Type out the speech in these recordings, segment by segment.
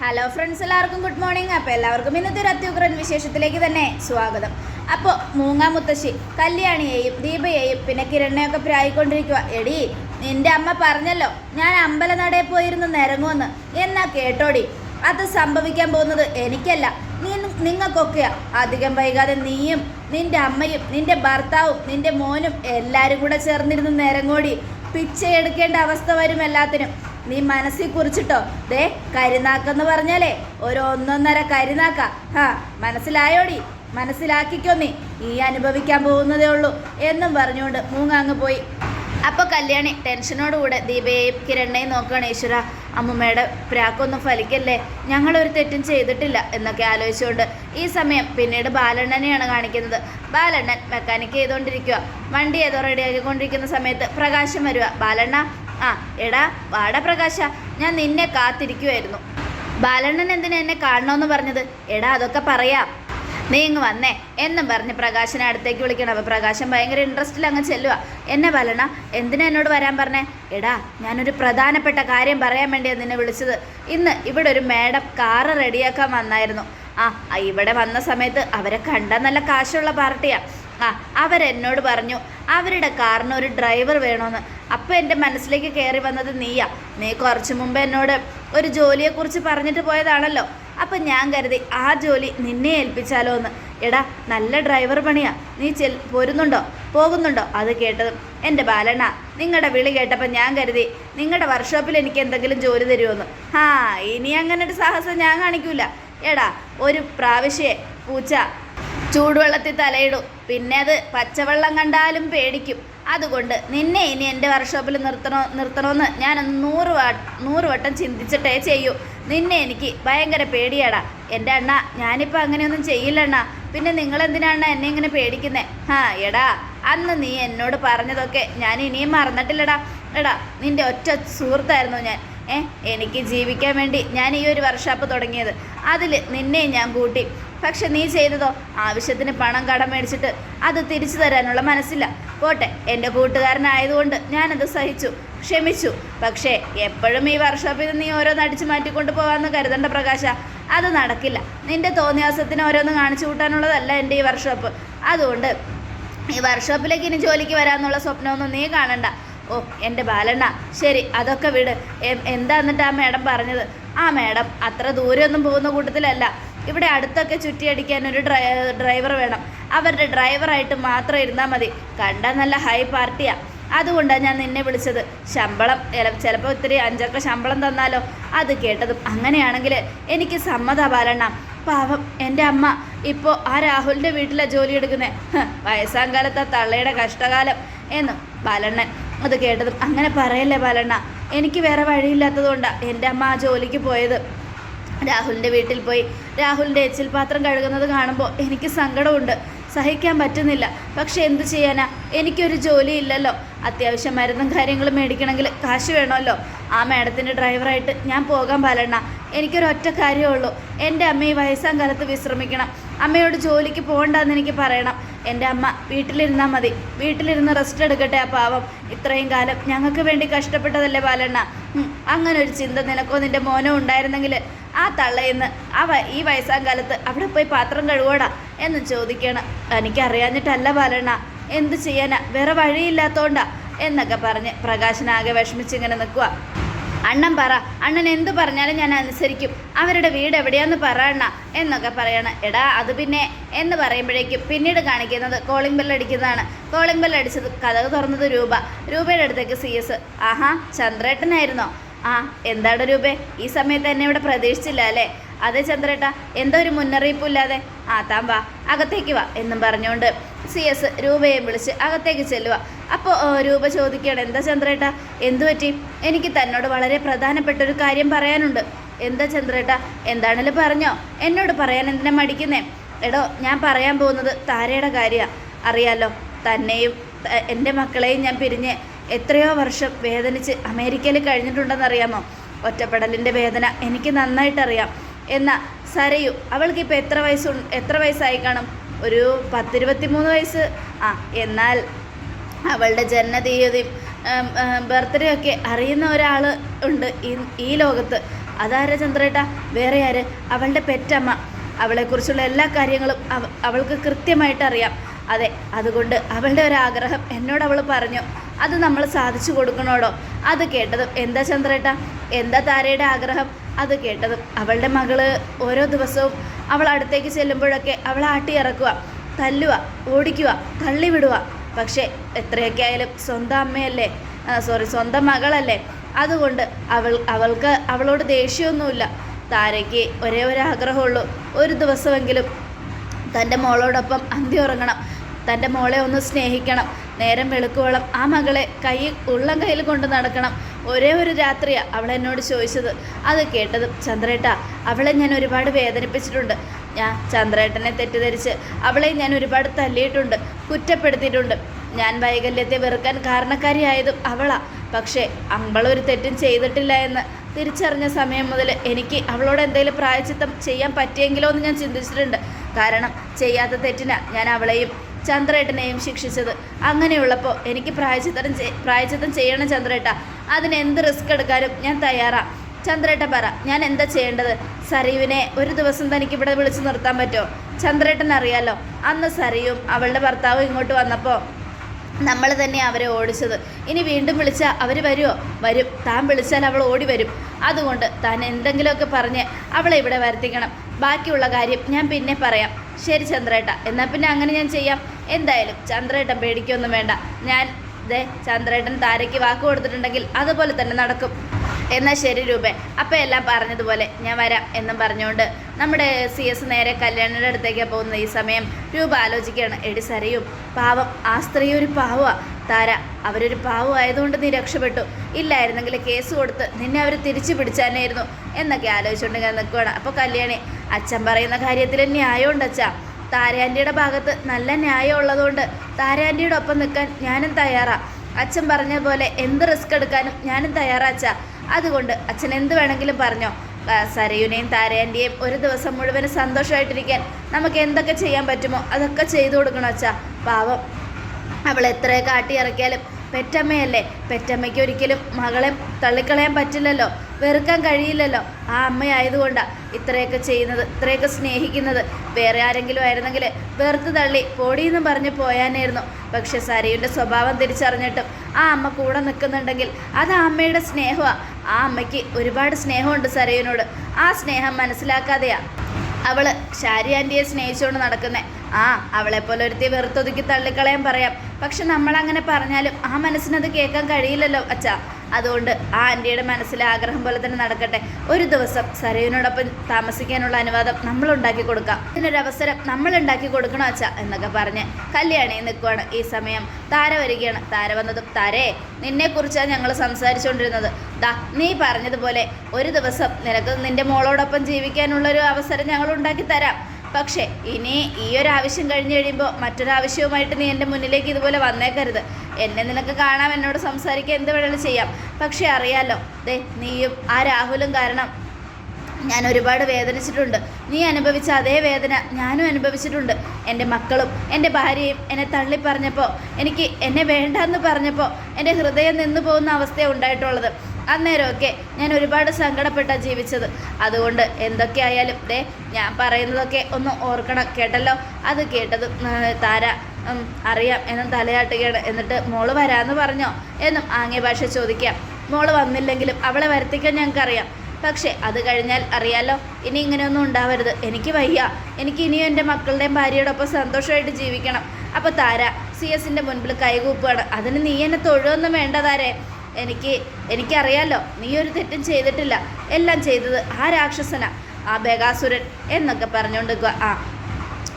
Hello friends എല്ലാവർക്കും good morning അപ്പോൾ എല്ലാവർക്കും ഇന്നത്തെ ഒരു അത്യുഗ്രൻ വിശേഷത്തിലേക്ക് തന്നെ സ്വാഗതം. അപ്പോൾ മൂങ്ങാ മുത്തശ്ശി കല്യാണിയെയും ദീപയെയും പിന്നെ കിരണിനെയൊക്കെ പ്രായിക്കൊണ്ടിരിക്കുക എടി നിന്റെ അമ്മ പറഞ്ഞല്ലോ ഞാൻ അമ്പലനടയിൽ പോയിരുന്നു നിരങ്ങുമെന്ന് എന്നാ കേട്ടോടി അത് സംഭവിക്കാൻ പോകുന്നത് എനിക്കല്ല നീ നിങ്ങൾക്കൊക്കെയാ. അധികം വൈകാതെ നീയും നിന്റെ അമ്മയും നിന്റെ ഭർത്താവും നിന്റെ മോനും എല്ലാവരും കൂടെ ചേർന്നിരുന്ന് നിരങ്ങോടി. പിച്ചയെടുക്കേണ്ട അവസ്ഥ വരും എല്ലാത്തിനും. നീ മനസ്സിൽ കുറിച്ചിട്ടോ? ദേ കരിനാക്കെന്ന് പറഞ്ഞാലേ ഒരു ഒന്നൊന്നര കരിനാക്ക. ഹാ മനസ്സിലായോടി? മനസ്സിലാക്കിക്കോ നീ. ഈ അനുഭവിക്കാൻ പോകുന്നതേ ഉള്ളൂ എന്നും പറഞ്ഞുകൊണ്ട് മൂങ്ങ പോയി. അപ്പോൾ കല്യാണി ടെൻഷനോടുകൂടെ ദീപയെയും കിരണ്ണയും നോക്കുകയാണ് ഈശ്വര. അമ്മുമ്മയുടെ പ്രാക്കൊന്നും ഫലിക്കല്ലേ? ഞങ്ങളൊരു തെറ്റും ചെയ്തിട്ടില്ല എന്നൊക്കെ ആലോചിച്ചുകൊണ്ട് ഈ സമയം പിന്നീട് ബാലണ്ണനെയാണ് കാണിക്കുന്നത്. ബാലണ്ണൻ മെക്കാനിക് ചെയ്തുകൊണ്ടിരിക്കുക വണ്ടി ഏതോ റെഡിയാക്കിക്കൊണ്ടിരിക്കുന്ന സമയത്ത് പ്രകാശം വരിക ബാലണ്ണ ആ എടാ വാടാ പ്രകാശ ഞാൻ നിന്നെ കാത്തിരിക്കുമായിരുന്നു ബാലണ്ണൻ എന്തിനാ എന്നെ കാണണമെന്ന് പറഞ്ഞത്? എടാ അതൊക്കെ പറയാം. നീ ഇങ്ങ് വന്നേ എന്നും പറഞ്ഞ് പ്രകാശനെ അടുത്തേക്ക് വിളിക്കണം. അപ്പോൾ പ്രകാശൻ ഭയങ്കര ഇൻട്രസ്റ്റിൽ അങ്ങ് ചെല്ലുക എന്നെ ബാലണ്ണ എന്തിനാ എന്നോട് വരാൻ പറഞ്ഞേ? എടാ ഞാനൊരു പ്രധാനപ്പെട്ട കാര്യം പറയാൻ വേണ്ടിയാണ് നിന്നെ വിളിച്ചത്. ഇന്ന് ഇവിടെ ഒരു മേഡം കാറ് റെഡിയാക്കാൻ വന്നായിരുന്നു. ആ ഇവിടെ വന്ന സമയത്ത് അവരെ കണ്ടാൽ നല്ല കാശുള്ള പാർട്ടിയാണ് ആ അവരെന്നോട് പറഞ്ഞു അവരുടെ കാറിന് ഒരു ഡ്രൈവർ വേണമെന്ന് അപ്പോൾ എന്റെ മനസ്സിലേക്ക് കയറി വന്നത് നീയാ. നീ കുറച്ച് മുമ്പ് എന്നോട് ഒരു ജോലിയെക്കുറിച്ച് പറഞ്ഞിട്ട് പോയതാണല്ലോ. അപ്പം ഞാൻ കരുതി ആ ജോലി നിന്നെ ഏൽപ്പിച്ചാലോ എന്ന് എടാ നല്ല ഡ്രൈവർ പണിയാ. നീ ചെൽ പോരുന്നുണ്ടോ? പോകുന്നുണ്ടോ? അത് കേട്ടതും എന്റെ ബാലണ്ണ നിങ്ങളുടെ വിളി കേട്ടപ്പോൾ ഞാൻ കരുതി നിങ്ങളുടെ വർക്ക്ഷോപ്പിൽ എനിക്ക് എന്തെങ്കിലും ജോലി തരുമെന്ന് ആ ഇനി അങ്ങനെ ഒരു സാഹസം ഞാൻ കാണിക്കൂല. എടാ ഒരു പ്രാവശ്യേ പൂച്ച ചൂടുവെള്ളത്തിൽ തലയിടും. പിന്നെ അത് പച്ചവെള്ളം കണ്ടാലും പേടിക്കും. അതുകൊണ്ട് നിന്നെ ഇനി എന്റെ വർക്ക്ഷോപ്പിൽ നിർത്തണോ നിർത്തണമെന്ന് ഞാൻ നൂറ് വ നൂറ് വട്ടം ചിന്തിച്ചിട്ടേ ചെയ്യൂ. നിന്നെ എനിക്ക് ഭയങ്കര പേടിയാടാ. എന്റെ അണ്ണ ഞാനിപ്പോൾ അങ്ങനെയൊന്നും ചെയ്യില്ല അണ്ണ. പിന്നെ നിങ്ങളെന്തിനാണ് എന്നെ ഇങ്ങനെ പേടിക്കുന്നത് ഹാ എടാ അന്ന് നീ എന്നോട് പറഞ്ഞതൊക്കെ ഞാൻ ഇനിയും മറന്നിട്ടില്ലടാ. എടാ നിന്റെ ഒറ്റ സുഹൃത്തായിരുന്നു ഞാൻ. ഏ എനിക്ക് ജീവിക്കാൻ വേണ്ടി ഞാൻ ഈ ഒരു വർക്ക്ഷോപ്പ് തുടങ്ങിയത്. അതിൽ നിന്നെ ഞാൻ കൂട്ടി. പക്ഷെ നീ ചെയ്തതോ? ആവശ്യത്തിന് പണം കടം മേടിച്ചിട്ട് അത് തിരിച്ചു തരാനുള്ള മനസ്സില്ല. പോട്ടെ എന്റെ കൂട്ടുകാരനായതുകൊണ്ട് ഞാനത് സഹിച്ചു ക്ഷമിച്ചു. പക്ഷേ എപ്പോഴും ഈ വർക്ക്ഷോപ്പിൽ നീ ഓരോന്ന് അടിച്ചു മാറ്റിക്കൊണ്ട് പോകാമെന്ന് കരുതണ്ട പ്രകാശ. അത് നടക്കില്ല. നിന്റെ തോന്നിയാസത്തിന് ഓരോന്ന് കാണിച്ചു കൂട്ടാനുള്ളതല്ല എന്റെ ഈ വർക്ക്ഷോപ്പ് അതുകൊണ്ട് ഈ വർക്ക്ഷോപ്പിലേക്ക് ഇനി ജോലിക്ക് വരാമെന്നുള്ള സ്വപ്നമൊന്നും നീ കാണണ്ട. ഓ എന്റെ ബാലണ്ണ. ശരി അതൊക്കെ വിട്. എ- എന്താ എന്നിട്ട് ആ മേഡം പറഞ്ഞത്? ആ മേഡം അത്ര ദൂരെയൊന്നും പോകുന്ന കൂട്ടത്തിലല്ല. ഇവിടെ അടുത്തൊക്കെ ചുറ്റിയടിക്കാൻ ഒരു ഡ്രൈ ഡ്രൈവർ വേണം. അവരുടെ ഡ്രൈവറായിട്ട് മാത്രം ഇരുന്നാൽ മതി. കണ്ടാൽ നല്ല ഹൈ പാർട്ടിയാണ് അതുകൊണ്ടാണ് ഞാൻ നിന്നെ വിളിച്ചത്. ശമ്പളം ചിലപ്പോൾ ഇത്തിരി അഞ്ചൊക്കെ ശമ്പളം തന്നാലോ? അത് കേട്ടതും അങ്ങനെയാണെങ്കിൽ എനിക്ക് സമ്മത ബാലണ്ണ. പാവം എന്റെ അമ്മ. ഇപ്പോൾ ആ രാഹുലിന്റെ വീട്ടിലാണ് ജോലി എടുക്കുന്നത് വയസ്സാം കാലത്ത് ആ തള്ളയുടെ കഷ്ടകാലം എന്നും. ബാലണ്ണൻ അത് കേട്ടതും അങ്ങനെ പറയല്ലേ ബാലണ്ണ? എനിക്ക് വേറെ വഴിയില്ലാത്തതുകൊണ്ടാണ് എന്റെ അമ്മ ആ ജോലിക്ക് പോയത്. രാഹുലിന്റെ വീട്ടിൽ പോയി രാഹുലിന്റെ എച്ചിൽ പാത്രം കഴുകുന്നത് കാണുമ്പോൾ എനിക്ക് സങ്കടമുണ്ട്. സഹിക്കാൻ പറ്റുന്നില്ല. പക്ഷെ എന്തു ചെയ്യാനാ? എനിക്കൊരു ജോലി ഇല്ലല്ലോ. അത്യാവശ്യം മരുന്നും കാര്യങ്ങളും മേടിക്കണമെങ്കിൽ കാശ് വേണമല്ലോ. ആ മാഡത്തിന്റെ ഡ്രൈവറായിട്ട് ഞാൻ പോകാൻ പാലണ്ണ എനിക്കൊരൊറ്റ കാര്യമേ ഉള്ളൂ. എന്റെ അമ്മ ഈ വയസ്സാം കാലത്ത് വിശ്രമിക്കണം. അമ്മയോട് ജോലിക്ക് പോകണ്ടെന്ന് എനിക്ക് പറയണം. എന്റെ അമ്മ വീട്ടിലിരുന്നാൽ മതി. വീട്ടിലിരുന്ന് റെസ്റ്റ് എടുക്കട്ടെ ആ പാവം. ഇത്രയും കാലം ഞങ്ങൾക്ക് വേണ്ടി കഷ്ടപ്പെട്ടതല്ലേ ബാലണ്ണ? അങ്ങനെ ഒരു ചിന്ത നിനക്കോ നിന്റെ മോനോ ഉണ്ടായിരുന്നെങ്കിൽ ആ തള്ളയിന്ന് ആ ഈ വയസ്സാം കാലത്ത് അവിടെ പോയി പാത്രം കഴുകോടാ എന്ന് ചോദിക്കണം. എനിക്കറിയാഞ്ഞിട്ടല്ല ബാലണ്ണ. എന്ത് ചെയ്യാനാ? വേറെ വഴിയില്ലാത്തോണ്ടാ എന്നൊക്കെ പറഞ്ഞ് പ്രകാശനാകെ വിഷമിച്ചിങ്ങനെ നിൽക്കുക അണ്ണൻ പറ. അണ്ണൻ എന്തു പറഞ്ഞാലും ഞാൻ അനുസരിക്കും. അവരുടെ വീട് എവിടെയാന്ന് പറ അണ്ണ എന്നൊക്കെ പറയണം. എടാ അത് പിന്നെ എന്ന് പറയുമ്പോഴേക്കും പിന്നീട് കാണിക്കുന്നത് കോളിംഗ് ബെൽ അടിക്കുന്നതാണ്. കോളിംഗ് ബെൽ അടിച്ചത് കഥക് തുറന്നത് രൂപ. രൂപയുടെ അടുത്തേക്ക് സി എസ് ആഹാ ചന്ദ്രേട്ടനായിരുന്നോ? ആ എന്താണ് രൂപേ? ഈ സമയത്ത് എന്നെ ഇവിടെ പ്രതീക്ഷിച്ചില്ല അല്ലേ? അതെ ചന്ദ്രേട്ട എന്തോ ഒരു മുന്നറിയിപ്പില്ലാതെ ആ താൻ വാ അകത്തേക്ക് വാ എന്നും പറഞ്ഞുകൊണ്ട് സി എസ് രൂപയെ വിളിച്ച് അകത്തേക്ക് ചെല്ലുക അപ്പോൾ രൂപ ചോദിക്കുകയാണ് എന്താ ചന്ദ്രേട്ട എന്തു പറ്റി? എനിക്ക് തന്നോട് വളരെ പ്രധാനപ്പെട്ട ഒരു കാര്യം പറയാനുണ്ട്. എന്താ ചന്ദ്രേട്ട എന്താണേലും പറഞ്ഞോ? എന്നോട് പറയാൻ എന്തിനാ മടിക്കുന്നേ? എടോ ഞാൻ പറയാൻ പോകുന്നത് താരയുടെ കാര്യമാണ് അറിയാലോ തന്നെയും എന്റെ മക്കളെയും ഞാൻ പിരിഞ്ഞ് എത്രയോ വർഷം വേദനിച്ച് അമേരിക്കയിൽ കഴിഞ്ഞിട്ടുണ്ടെന്നറിയാമോ? ഒറ്റപ്പെടലിന്റെ വേദന എനിക്ക് നന്നായിട്ടറിയാം. എന്നാൽ സരയു അവൾക്ക് ഇപ്പോൾ എത്ര വയസ്സു എത്ര വയസ്സായി കാണും? ഒരു പത്തിരുപത്തി മൂന്ന് വയസ്സ്. ആ എന്നാൽ അവളുടെ ജനനതീയതയും ബർത്ത്ഡേ ഒക്കെ അറിയുന്ന ഒരാൾ ഉണ്ട് ഈ ഈ ലോകത്ത്. അതാര ചന്ദ്രേട്ട? വേറെ ആര്? അവളുടെ പെറ്റമ്മ. അവളെക്കുറിച്ചുള്ള എല്ലാ കാര്യങ്ങളും അവ അവൾക്ക് കൃത്യമായിട്ട് അറിയാം. അതെ അതുകൊണ്ട് അവളുടെ ഒരു ആഗ്രഹം എന്നോട് അവൾ പറഞ്ഞു. അത് നമ്മൾ സാധിച്ചു കൊടുക്കണോടോ? അത് കേട്ടതും എന്താ ചന്ദ്രേട്ട? എന്താ താരയുടെ ആഗ്രഹം? അത് കേട്ടതും. അവളുടെ മകൾ ഓരോ ദിവസവും അവൾ അടുത്തേക്ക് ചെല്ലുമ്പോഴൊക്കെ അവൾ ആട്ടി ഇറക്കുക തല്ലുക ഓടിക്കുക തള്ളിവിടുക പക്ഷേ എത്രയൊക്കെ ആയാലും സ്വന്തം അമ്മയല്ലേ സോറി സ്വന്തം മകളല്ലേ. അതുകൊണ്ട് അവൾ അവൾക്ക് അവളോട് ദേഷ്യമൊന്നുമില്ല. താരയ്ക്ക് ഒരേ ഒരു ആഗ്രഹമുള്ളൂ. ഒരു ദിവസമെങ്കിലും തന്റെ മോളോടൊപ്പം അന്തി ഉറങ്ങണം. തന്റെ മോളെ ഒന്ന് സ്നേഹിക്കണം. നേരം വെളുക്കുവോളം ആ മകളെ കൈ ഉള്ളം കയ്യിൽ കൊണ്ട് നടക്കണം. ഒരേ ഒരു രാത്രിയാണ് അവൾ എന്നോട് ചോദിച്ചത്. അത് കേട്ടതും ചന്ദ്രേട്ട അവളെ ഞാൻ ഒരുപാട് വേദനിപ്പിച്ചിട്ടുണ്ട്. ഞാൻ ചന്ദ്രേട്ടനെ തെറ്റിദ്ധരിച്ച് അവളെ ഞാൻ ഒരുപാട് തല്ലിയിട്ടുണ്ട് കുറ്റപ്പെടുത്തിയിട്ടുണ്ട്. ഞാൻ വൈകല്യത്തെ വെറുക്കാൻ കാരണക്കാരിയായതും അവളാ. പക്ഷേ അവളൊരു തെറ്റും ചെയ്തിട്ടില്ല എന്ന് തിരിച്ചറിഞ്ഞ സമയം മുതൽ എനിക്ക് അവളോട് എന്തെങ്കിലും പ്രായച്ചിത്തം ചെയ്യാൻ പറ്റിയെങ്കിലോ എന്ന് ഞാൻ ചിന്തിച്ചിട്ടുണ്ട്. കാരണം ചെയ്യാത്ത തെറ്റിനാണ് ഞാൻ അവളെയും ചന്ദ്രേട്ടനെയും ശിക്ഷിച്ചത്. അങ്ങനെയുള്ളപ്പോൾ എനിക്ക് പ്രായച്ചിത്തം പ്രായച്ചിത്തം ചെയ്യണം ചന്ദ്രേട്ട. അതിന് എന്ത് റിസ്ക് എടുക്കാനും ഞാൻ തയ്യാറാണ് ചന്ദ്രേട്ട പറ ഞാൻ എന്താ ചെയ്യേണ്ടത്? സരീവിനെ ഒരു ദിവസം തനിക്ക് ഇവിടെ വിളിച്ചു നിർത്താൻ പറ്റുമോ ചന്ദ്രേട്ടൻ അറിയാലോ അന്ന് സരിയും അവളുടെ ഭർത്താവും ഇങ്ങോട്ട് വന്നപ്പോൾ നമ്മൾ തന്നെ അവരെ ഓടിച്ചത്. ഇനി വീണ്ടും വിളിച്ചാൽ അവർ വരുമോ വരും. താൻ വിളിച്ചാൽ അവൾ ഓടി വരും. അതുകൊണ്ട് താൻ എന്തെങ്കിലുമൊക്കെ പറഞ്ഞ് അവളെ ഇവിടെ വരുത്തിക്കണം. ബാക്കിയുള്ള കാര്യം ഞാൻ പിന്നെ പറയാം. ശരി ചന്ദ്രേട്ട എന്നാൽ പിന്നെ അങ്ങനെ ഞാൻ ചെയ്യാം. എന്തായാലും ചന്ദ്രേട്ടൻ പേടിക്കൊന്നും വേണ്ട. ഞാൻ ദേ ചന്ദ്രേട്ടൻ താരയ്ക്ക് വാക്ക് കൊടുത്തിട്ടുണ്ടെങ്കിൽ അതുപോലെ തന്നെ നടക്കും. എന്നാൽ ശരി രൂപേ അപ്പം എല്ലാം പറഞ്ഞതുപോലെ ഞാൻ വരാം എന്നും പറഞ്ഞുകൊണ്ട് നമ്മുടെ സി എസ് നേരെ കല്യാണിയുടെ അടുത്തേക്കാണ് പോകുന്ന ഈ സമയം രൂപ ആലോചിക്കുകയാണ്. എടി സരയും പാവം ആ സ്ത്രീ ഒരു പാവമാണ് താര. അവരൊരു പാവമായതുകൊണ്ട് നീ രക്ഷപ്പെട്ടു. ഇല്ലായിരുന്നെങ്കിൽ കേസ് കൊടുത്ത് നിന്നെ അവർ തിരിച്ചു പിടിച്ചാനായിരുന്നു എന്നൊക്കെ ആലോചിച്ചുകൊണ്ട് ഞാൻ നിൽക്കുകയാണ് അപ്പോൾ കല്യാണി അച്ഛൻ പറയുന്ന കാര്യത്തിൽ ന്യായമുണ്ട് അച്ഛാ. താരാന്റിയുടെ ഭാഗത്ത് നല്ല ന്യായം ഉള്ളതുകൊണ്ട് താരാന്റിയുടെ ഒപ്പം നിൽക്കാൻ ഞാനും തയ്യാറാ. അച്ഛൻ പറഞ്ഞ പോലെ എന്ത് റിസ്ക് എടുക്കാനും ഞാനും തയ്യാറാച്ചാ അതുകൊണ്ട് അച്ഛൻ എന്ത് വേണമെങ്കിലും പറഞ്ഞോ. സരയുനെയും താരേന്റെയും ഒരു ദിവസം മുഴുവൻ സന്തോഷമായിട്ടിരിക്കാൻ നമുക്ക് എന്തൊക്കെ ചെയ്യാൻ പറ്റുമോ അതൊക്കെ ചെയ്തു കൊടുക്കണം അച്ഛാ. പാവം. അവൾ എത്രയൊക്കെ കാട്ടി ഇറക്കിയാലും പെറ്റമ്മയല്ലേ? പെറ്റമ്മയ്ക്ക് ഒരിക്കലും മകളെ തള്ളിക്കളയാൻ പറ്റില്ലല്ലോ. വെറുക്കാൻ കഴിയില്ലല്ലോ. ആ അമ്മയായതുകൊണ്ടാണ് ഇത്രയൊക്കെ ചെയ്യുന്നത് ഇത്രയൊക്കെ സ്നേഹിക്കുന്നത്. വേറെ ആരെങ്കിലും ആയിരുന്നെങ്കിൽ വെറുത്ത് തള്ളി പൊടിയെന്നും പറഞ്ഞ് പോയാനായിരുന്നു. പക്ഷെ സരയുടെ സ്വഭാവം തിരിച്ചറിഞ്ഞിട്ടും ആ അമ്മ കൂടെ നിൽക്കുന്നുണ്ടെങ്കിൽ അത് ആ അമ്മയുടെ സ്നേഹമാണ് ആ അമ്മയ്ക്ക് ഒരുപാട് സ്നേഹമുണ്ട് സരയുനോട്. ആ സ്നേഹം മനസ്സിലാക്കാതെയാണ് അവൾ ഷാരി ആന്റിയെ സ്നേഹിച്ചുകൊണ്ട് നടക്കുന്നേ. ആ അവളെ പോലെ ഒരുത്തി വെറുത്തൊതുക്കി തള്ളിക്കളയാൻ പറയാം. പക്ഷെ നമ്മൾ അങ്ങനെ പറഞ്ഞാലും ആ മനസ്സിനത് കേൾക്കാൻ കഴിയില്ലല്ലോ അച്ഛാ. അതുകൊണ്ട് ആ ആന്റിയുടെ മനസ്സിലെ ആഗ്രഹം പോലെ തന്നെ നടക്കട്ടെ. ഒരു ദിവസം സരയുനോടൊപ്പം താമസിക്കാനുള്ള അനുവാദം നമ്മൾ ഉണ്ടാക്കി കൊടുക്കാം. ഇതിനൊരു അവസരം നമ്മൾ ഉണ്ടാക്കി കൊടുക്കണോ അച്ഛാ എന്നൊക്കെ പറഞ്ഞ് കല്യാണി നിൽക്കുവാണ് ഈ സമയം. താര വരികയാണ്. താര വന്നതും താരേ നിന്നെക്കുറിച്ചാണ് ഞങ്ങൾ സംസാരിച്ചുകൊണ്ടിരുന്നത്. ദാ നീ പറഞ്ഞതുപോലെ ഒരു ദിവസം നിനക്ക് നിന്റെ മോളോടൊപ്പം ജീവിക്കാനുള്ളൊരു അവസരം ഞങ്ങൾ ഉണ്ടാക്കി തരാം. പക്ഷേ ഇനി ഈ ഒരു ആവശ്യം കഴിഞ്ഞ് കഴിയുമ്പോൾ മറ്റൊരാവശ്യവുമായിട്ട് നീ എന്റെ മുന്നിലേക്ക് ഇതുപോലെ വന്നേക്കരുത്. എന്നെ നിനക്ക് കാണാം എന്നോട് സംസാരിക്കാൻ എന്ത് വേണമെങ്കിലും ചെയ്യാം. പക്ഷേ അറിയാലോ ദേ നീയും ആ രാഹുലും കാരണം ഞാൻ ഒരുപാട് വേദനിച്ചിട്ടുണ്ട്. നീ അനുഭവിച്ച അതേ വേദന ഞാനും അനുഭവിച്ചിട്ടുണ്ട്. എന്റെ മക്കളും എന്റെ ഭാര്യയും എന്നെ തള്ളി പറഞ്ഞപ്പോൾ എനിക്ക് എന്നെ വേണ്ടെന്ന് പറഞ്ഞപ്പോൾ എന്റെ ഹൃദയം നിന്നു പോകുന്ന അവസ്ഥയാണ് ഉണ്ടായിട്ടുള്ളത്. അന്നേരമൊക്കെ ഞാൻ ഒരുപാട് സങ്കടപ്പെട്ടാണ് ജീവിച്ചത്. അതുകൊണ്ട് എന്തൊക്കെയായാലും ദേ ഞാൻ പറയുന്നതൊക്കെ ഒന്ന് ഓർക്കണം. കേട്ടല്ലോ? അത് കേട്ടത് താര അറിയാം. എന്നും തലയാട്ടുകയാണ്. എന്നിട്ട് മോൾ വരാമെന്ന് പറഞ്ഞോ? എന്നും ആംഗ്യ ഭാഷ ചോദിക്കാം. മോൾ വന്നില്ലെങ്കിലും അവളെ വരുത്തിക്കാൻ ഞങ്ങൾക്കറിയാം. പക്ഷേ അത് കഴിഞ്ഞാൽ അറിയാലോ? ഇനി ഇങ്ങനെയൊന്നും ഉണ്ടാവരുത്. എനിക്ക് വയ്യ. എനിക്ക് ഇനിയും എന്റെ മക്കളുടെയും ഭാര്യയോടൊപ്പം സന്തോഷമായിട്ട് ജീവിക്കണം. അപ്പോൾ താര സി എസിന്റെ മുൻപിൽ കൈകൂപ്പുകയാണ് അതിന് നീ എന്നെ തൊഴുവൊന്നും വേണ്ട താരേ. എനിക്ക് എനിക്കറിയാലോ നീ ഒരു തെറ്റും ചെയ്തിട്ടില്ല. എല്ലാം ചെയ്തത് ആ രാക്ഷസന ആ ബേഗാസുരൻ എന്നൊക്കെ പറഞ്ഞുകൊണ്ട് നിൽക്കുക ആ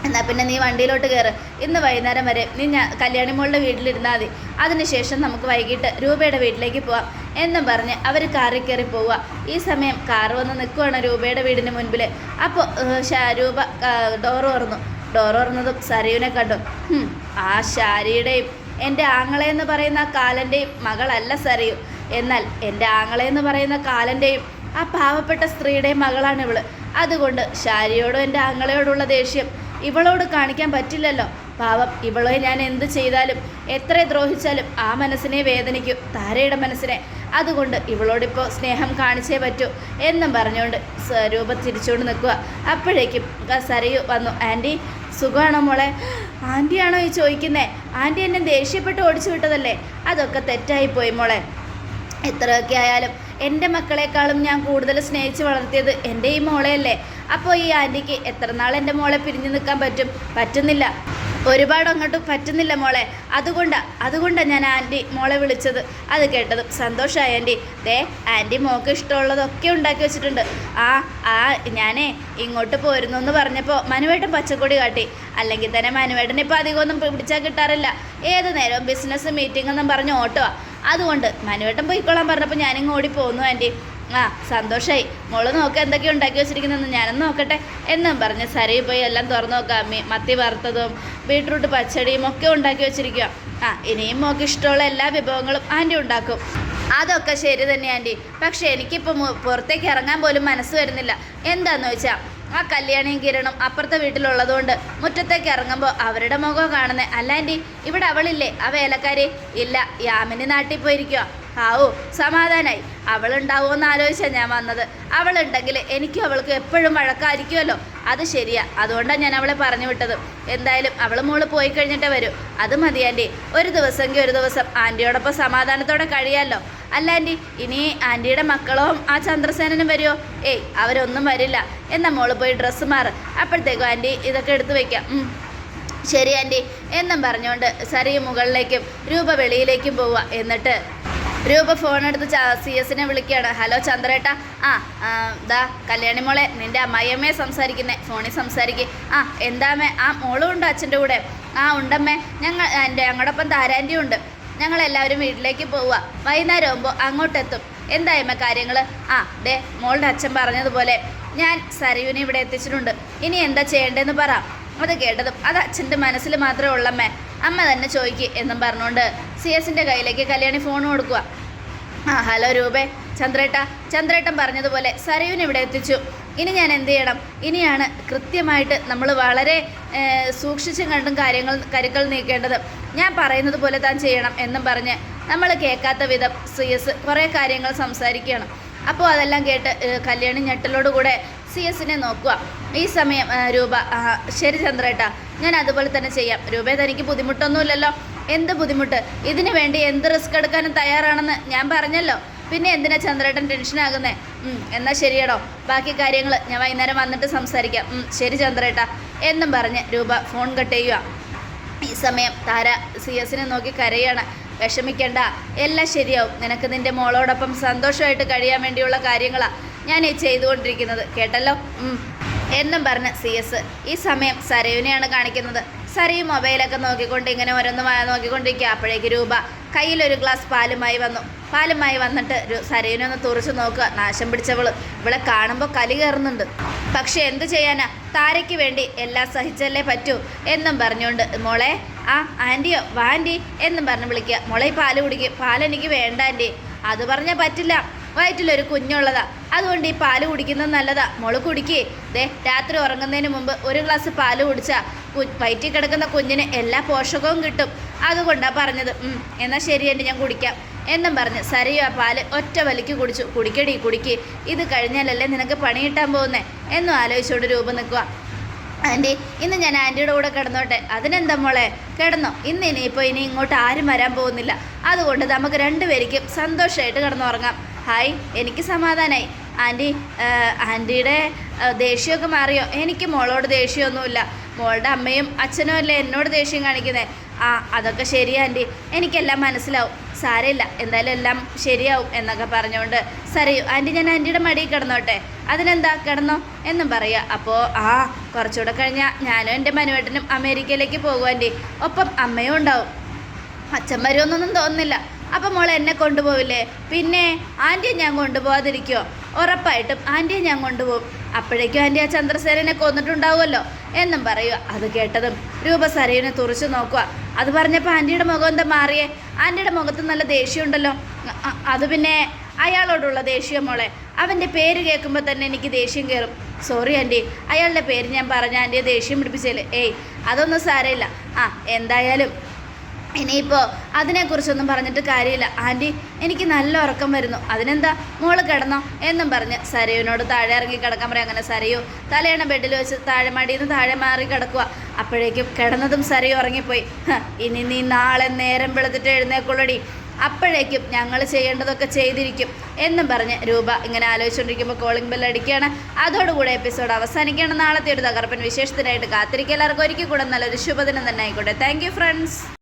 എന്നാൽ പിന്നെ നീ വണ്ടിയിലോട്ട് കയറ് ഇന്ന് വൈകുന്നേരം വരെ നീ ഞാൻ കല്യാണി മോളുടെ വീട്ടിലിരുന്നാൽ മതി. അതിനുശേഷം നമുക്ക് വൈകിട്ട് രൂപയുടെ വീട്ടിലേക്ക് പോവാം എന്നും പറഞ്ഞ് അവർ കാറിൽ കയറി പോവുക. ഈ സമയം കാർ വന്ന് നിൽക്കുവാണ് രൂപയുടെ വീടിന് മുൻപിൽ അപ്പോൾ രൂപ ഡോർ തുറന്നു. ഡോർ തുറന്നതും സരീവിനെ കണ്ടു. ആ ശാരിയുടെയും എന്റെ ആങ്ങളെ എന്ന് പറയുന്ന കാലന്റെയും മകളല്ല സരയു എന്നാൽ എന്റെ ആങ്ങളെ എന്ന് പറയുന്ന കാലന്റെയും ആ പാവപ്പെട്ട സ്ത്രീയുടെയും മകളാണ് ഇവൾ. അതുകൊണ്ട് ശാരിയോടും എന്റെ ആങ്ങളയോടുള്ള ദേഷ്യം ഇവളോട് കാണിക്കാൻ പറ്റില്ലല്ലോ. പാവം ഇവളെ ഞാൻ എന്ത് ചെയ്താലും എത്ര ദ്രോഹിച്ചാലും ആ മനസ്സിനെ വേദനിക്കും താരയുടെ മനസ്സിനെ. അതുകൊണ്ട് ഇവളോടിപ്പോൾ സ്നേഹം കാണിച്ചേ പറ്റൂ എന്നും പറഞ്ഞുകൊണ്ട് സ്വരൂപം രൂപ തിരിച്ചുകൊണ്ട് നിൽക്കുക. അപ്പോഴേക്കും സരയു വന്നു. ആന്റി സുഖമാണോ മോളെ? ആന്റിയാണോ ഈ ചോദിക്കുന്നേ? ആന്റി എന്നെ ദേഷ്യപ്പെട്ട് ഓടിച്ചു വിട്ടതല്ലേ? അതൊക്കെ തെറ്റായിപ്പോയി മോളെ. എത്രയൊക്കെ ആയാലും എന്റെ മക്കളെക്കാളും ഞാൻ കൂടുതൽ സ്നേഹിച്ച് വളർത്തിയത് എന്റെ ഈ മോളെയല്ലേ. അപ്പോൾ ഈ ആന്റിക്ക് എത്ര നാൾ എന്റെ മോളെ പിരിഞ്ഞു നിൽക്കാൻ പറ്റും? പറ്റുന്നില്ല. ഒരുപാട് അങ്ങോട്ട് പറ്റുന്നില്ല മോളെ. അതുകൊണ്ട് അതുകൊണ്ടാണ് ഞാൻ ആന്റി മോളെ വിളിച്ചത്. അത് കേട്ടത് സന്തോഷമായി ആന്റി ദേ ആന്റി മോൾക്ക് ഇഷ്ടമുള്ളതൊക്കെ ഉണ്ടാക്കി വെച്ചിട്ടുണ്ട്. ആ ആ ഞാനേ ഇങ്ങോട്ട് പോരുന്നു എന്ന് പറഞ്ഞപ്പോൾ മനുവേട്ടൻ പച്ചക്കൊടി കാട്ടി. അല്ലെങ്കിൽ തന്നെ മനുവേട്ടൻ ഇപ്പോൾ അധികമൊന്നും പിടിച്ചാൽ കിട്ടാറില്ല. ഏത് നേരവും ബിസിനസ് മീറ്റിംഗ് എന്നും പറഞ്ഞ് ഓട്ടോ അതുകൊണ്ട് മനുവേട്ടൻ പോയിക്കോളാൻ പറഞ്ഞപ്പോൾ ഞാനിങ്ങ് ഓടി പോന്നു ആന്റി ആ സന്തോഷമായി മോൾ നോക്ക എന്തൊക്കെ ഉണ്ടാക്കി വെച്ചിരിക്കുന്നതെന്ന് ഞാനൊന്ന് നോക്കട്ടെ. എന്നും പറഞ്ഞ് സരി പോയി എല്ലാം തുറന്നു നോക്കാം മത്തി വറുത്തതും ബീട്രൂട്ട് പച്ചടിയും ഒക്കെ ഉണ്ടാക്കി വെച്ചിരിക്കുക ആ ഇനിയും മോക്ക് ഇഷ്ടമുള്ള എല്ലാ വിഭവങ്ങളും ആന്റി ഉണ്ടാക്കും. അതൊക്കെ ശരി തന്നെ ആന്റി പക്ഷേ എനിക്കിപ്പോൾ പുറത്തേക്ക് ഇറങ്ങാൻ പോലും മനസ്സ് വരുന്നില്ല. എന്താന്ന് വെച്ചാൽ ആ കല്യാണിയും കിരണും അപ്പുറത്തെ വീട്ടിലുള്ളതുകൊണ്ട് മുറ്റത്തേക്ക് ഇറങ്ങുമ്പോൾ അവരുടെ മുഖം കാണുന്നേ. അല്ലാണ്ടി ഇവിടെ അവളില്ലേ? ആ വേലക്കാരി ഇല്ല യാമിനി നാട്ടിൽ പോയിരിക്കുക ആവോ സമാധാനായി. അവളുണ്ടാവുമെന്ന് ആലോചിച്ചാണ് ഞാൻ വന്നത്. അവളുണ്ടെങ്കിൽ എനിക്കും അവൾക്ക് എപ്പോഴും വഴക്കായിരിക്കുമല്ലോ അത് ശരിയാ. അതുകൊണ്ടാണ് ഞാൻ അവളെ പറഞ്ഞു വിട്ടത്. എന്തായാലും അവൾ മോൾ പോയി കഴിഞ്ഞിട്ടേ വരൂ. അത് മതി ആന്റി ഒരു ദിവസമെങ്കിൽ ഒരു ദിവസം ആന്റിയോടൊപ്പം സമാധാനത്തോടെ കഴിയാമല്ലോ അല്ല ആന്റി ഇനി ആന്റിയുടെ മക്കളോ ആ ചന്ദ്രസേനനും വരുമോ ഏയ് അവരൊന്നും വരില്ല. എന്നാൽ മോൾ പോയി ഡ്രസ്സ് മാറ്. അപ്പോഴത്തേക്കും ആന്റി ഇതൊക്കെ എടുത്തു വയ്ക്കാം. ശരി ആന്റി എന്നും പറഞ്ഞുകൊണ്ട് സരി മുകളിലേക്കും രൂപ വെളിയിലേക്കും പോവുക. എന്നിട്ട് രൂപ ഫോണെടുത്ത് സി എസിനെ വിളിക്കുകയാണ്. ഹലോ ചന്ദ്രേട്ട. ആ ദാ കല്യാണി മോളെ നിന്റെ അമ്മയമ്മയെ സംസാരിക്കുന്നേ. ഫോണിൽ സംസാരിക്കുക ആ എന്താമേ ആ മോളും ഉണ്ട് അച്ഛന്റെ കൂടെ. ആ ഉണ്ടമ്മേ. ഞങ്ങൾ എന്റെ ഞങ്ങളോടൊപ്പം താരാന്റിയും ഉണ്ട്. ഞങ്ങളെല്ലാവരും വീട്ടിലേക്ക് പോവുക. വൈകുന്നേരം ആകുമ്പോൾ അങ്ങോട്ടെത്തും. എന്തായ്മ കാര്യങ്ങൾ ആ ദേ മോളുടെ അച്ഛൻ പറഞ്ഞതുപോലെ ഞാൻ സരയുവിനെ ഇവിടെ എത്തിച്ചിട്ടുണ്ട്. ഇനി എന്താ ചെയ്യേണ്ടതെന്ന് പറ. അത് കേട്ടതും അത് അച്ഛന്റെ മനസ്സിൽ മാത്രമേ ഉള്ളമ്മേ. അമ്മ തന്നെ ചോദിക്കുക എന്നും പറഞ്ഞുകൊണ്ട് സി എസിന്റെ കയ്യിലേക്ക് കല്യാണി ഫോൺ കൊടുക്കുക. ആ ഹലോ രൂപേ. ചന്ദ്രേട്ട. ചന്ദ്രേട്ടൻ പറഞ്ഞതുപോലെ സരയുവിനെ ഇവിടെ എത്തിച്ചു. ഇനി ഞാൻ എന്ത് ചെയ്യണം? ഇനിയാണ് കൃത്യമായിട്ട് നമ്മൾ വളരെ സൂക്ഷിച്ചും കണ്ടും കാര്യങ്ങൾ കരുക്കൾ നീക്കേണ്ടത്. ഞാൻ പറയുന്നത് പോലെ താൻ ചെയ്യണം എന്നും പറഞ്ഞ് നമ്മൾ കേൾക്കാത്ത വിധം സി എസ് കുറേ കാര്യങ്ങൾ സംസാരിക്കുകയാണ്. അപ്പോൾ അതെല്ലാം കേട്ട് കല്യാണി ഞെട്ടലോടുകൂടെ സി എസിനെ നോക്കുക. ഈ സമയം രൂപ ശരി ചന്ദ്രേട്ടാ ഞാൻ അതുപോലെ തന്നെ ചെയ്യാം. രൂപയെ തനിക്ക് ബുദ്ധിമുട്ടൊന്നുമില്ലല്ലോ. എന്ത് ബുദ്ധിമുട്ട്? ഇതിനു വേണ്ടി എന്ത് റിസ്ക് എടുക്കാനും തയ്യാറാണെന്ന് ഞാൻ പറഞ്ഞല്ലോ. പിന്നെ എന്തിനാ ചന്ദ്രേട്ടൻ ടെൻഷനാകുന്നേ? ഉം, എന്നാ ശരിയടോ. ബാക്കി കാര്യങ്ങൾ ഞാൻ വൈകുന്നേരം വന്നിട്ട് സംസാരിക്കാം. ശരി ചന്ദ്രേട്ട. എന്നും പറഞ്ഞ് രൂപ ഫോൺ കട്ട് ചെയ്യുക. ഈ സമയം താര സി എസിനെ നോക്കി കരയാണ്. വിഷമിക്കേണ്ട. എല്ലാം ശരിയാവും. നിനക്ക് നിന്റെ മോളോടൊപ്പം സന്തോഷമായിട്ട് കഴിയാൻ വേണ്ടിയുള്ള കാര്യങ്ങളാണ് ഞാൻ ഈ ചെയ്തുകൊണ്ടിരിക്കുന്നത്. കേട്ടല്ലോ. എന്നും പറഞ്ഞ് സി എസ് ഈ സമയം സരയുനെയാണ് കാണിക്കുന്നത്. സരയു മൊബൈലൊക്കെ നോക്കിക്കൊണ്ട് ഇങ്ങനെ ഓരോന്ന് നോക്കിക്കൊണ്ടിരിക്കുക. അപ്പോഴേക്ക് രൂപ കയ്യിലൊരു ഗ്ലാസ് പാലുമായി വന്നു. പാലുമായി വന്നിട്ട് ഒന്ന് തുറച്ചു നോക്കുക. നാശം പിടിച്ചവൾ ഇവളെ കാണുമ്പോൾ കലി കയറുന്നുണ്ട്. പക്ഷെ എന്ത് ചെയ്യാനാ? താരയ്ക്ക് വേണ്ടി എല്ലാം സഹിച്ചല്ലേ പറ്റൂ? എന്നും പറഞ്ഞുകൊണ്ട് മോളെ ആ ആന്റിയോ വാന്റി എന്നും പറഞ്ഞ് വിളിക്കുക. മോളെ പാൽ കുടിക്കുക പാലെനിക്ക് വേണ്ട ആന്റി അത് പറഞ്ഞാൽ പറ്റില്ല. വയറ്റിലൊരു കുഞ്ഞുള്ളതാ. അതുകൊണ്ട് ഈ പാൽ കുടിക്കുന്നത് നല്ലതാ. മോൾ കുടിക്കേ. ദേ രാത്രി ഉറങ്ങുന്നതിന് മുമ്പ് ഒരു ഗ്ലാസ് പാൽ കുടിച്ചാൽ വയറ്റിൽ കിടക്കുന്ന കുഞ്ഞിന് എല്ലാ പോഷകവും കിട്ടും. അതുകൊണ്ടാണ് പറഞ്ഞത്. എന്നാൽ ശരിയെന്ന് ഞാൻ കുടിക്കാം. എന്നും പറഞ്ഞ് സരയു ആ പാൽ ഒറ്റ വലിക്ക് കുടിച്ചു. കുടിക്കടി കുടിക്ക്. ഇത് കഴിഞ്ഞാലല്ലേ നിനക്ക് പണി കിട്ടാൻ പോകുന്നേ? എന്നും ആലോചിച്ചുകൊണ്ട് രൂപം നിൽക്കുക ആന്റി ഇന്ന് ഞാൻ ആന്റിയുടെ കൂടെ കിടന്നോട്ടെ. അതിനെന്താ മോളെ? കിടന്നോ. ഇന്ന് ഇനിയിപ്പോൾ ഇനി ഇങ്ങോട്ട് ആരും വരാൻ പോകുന്നില്ല. അതുകൊണ്ട് നമുക്ക് രണ്ടുപേർക്കും സന്തോഷമായിട്ട് കിടന്നുറങ്ങാം. ഹായ് എനിക്ക് സമാധാനമായി ആന്റി ആന്റിയുടെ ദേഷ്യമൊക്കെ മാറിയോ? എനിക്ക് മോളോട് ദേഷ്യമൊന്നുമില്ല. മോളുടെ അമ്മയും അച്ഛനും അല്ലേ എന്നോട് ദേഷ്യം കാണിക്കുന്നത് ആ അതൊക്കെ ശരിയാ ആന്റി എനിക്കെല്ലാം മനസ്സിലാവും. സാരമില്ല. എന്തായാലും എല്ലാം ശരിയാവും എന്നൊക്കെ പറഞ്ഞുകൊണ്ട് സരയു ആന്റി ഞാൻ ആന്റിയുടെ മടിയിൽ കിടന്നോട്ടെ. അതിനെന്താ? കിടന്നോ. എന്നും പറയുക അപ്പോൾ ആ കുറച്ചുകൂടെ കഴിഞ്ഞാൽ ഞാനും എന്റെ മനുവേട്ടനും അമേരിക്കയിലേക്ക് പോകുവാന്റെ ഒപ്പം അമ്മയും ഉണ്ടാവും. അച്ഛൻ വരുമെന്നൊന്നും തോന്നുന്നില്ല. അപ്പം മോൾ എന്നെ കൊണ്ടുപോവില്ലേ? പിന്നെ ആന്റിയെ ഞാൻ കൊണ്ടുപോകാതിരിക്കുമോ ഉറപ്പായിട്ടും ആന്റിയെ ഞാൻ കൊണ്ടുപോകും അപ്പോഴേക്കും ആന്റി ആ ചന്ദ്രസേനനെ കൊന്നിട്ടുണ്ടാവുമല്ലോ എന്നും പറയുക അത് കേട്ടതും രൂപസരയിനെ തുറച്ചു നോക്കുക അത് പറഞ്ഞപ്പോൾ ആന്റിയുടെ മുഖം എന്താ മാറിയേ? ആന്റിയുടെ മുഖത്ത് നല്ല ദേഷ്യമുണ്ടല്ലോ. അത് പിന്നെ അയാളോടുള്ള ദേഷ്യം മോളെ. അവന്റെ പേര് കേൾക്കുമ്പോൾ തന്നെ എനിക്ക് ദേഷ്യം കയറും സോറി ആന്റി അയാളുടെ പേര് ഞാൻ പറഞ്ഞ ആന്റിയെ ദേഷ്യം പിടിപ്പിച്ചല്ലേ ഏയ് അതൊന്നും സാരമില്ല. ആ എന്തായാലും. ഇനിയിപ്പോൾ അതിനെക്കുറിച്ചൊന്നും പറഞ്ഞിട്ട് കാര്യമില്ല. ആന്റി എനിക്ക് നല്ല ഉറക്കം വരുന്നു. അതിനെന്താ? മോൾ കിടന്നോ? എന്നും പറഞ്ഞ് സരയുവിനോട് താഴെ ഇറങ്ങി കിടക്കാൻ പറയാം. അങ്ങനെ സരയു തലയണ ബെഡിൽ വെച്ച് താഴെ മടിയിൽ നിന്ന് താഴെ മാറി കിടക്കുക അപ്പോഴേക്കും കിടന്നതും സരയു ഉറങ്ങിപ്പോയി. ഇനി നീ നാളെ നേരം വെളുത്തിട്ട് എഴുന്നേക്കുള്ളടി. അപ്പോഴേക്കും ഞങ്ങൾ ചെയ്യേണ്ടതൊക്കെ ചെയ്തിരിക്കും എന്നും പറഞ്ഞ് രൂപ ഇങ്ങനെ ആലോചിച്ചുകൊണ്ടിരിക്കുമ്പോൾ കോളിംഗ് ബെൽ അടിക്കുകയാണ്. അതോടുകൂടെ എപ്പിസോഡ് അവസാനിക്കുകയാണ്. നാളത്തെ ഒരു തകർപ്പൻ വിശേഷത്തിനായിട്ട് കാത്തിരിക്കുക. എല്ലാവർക്കും ഒരിക്കൽ കൂടെ നല്ലൊരു ശുഭദിനം തന്നെ ആയിക്കോട്ടെ. Thank friends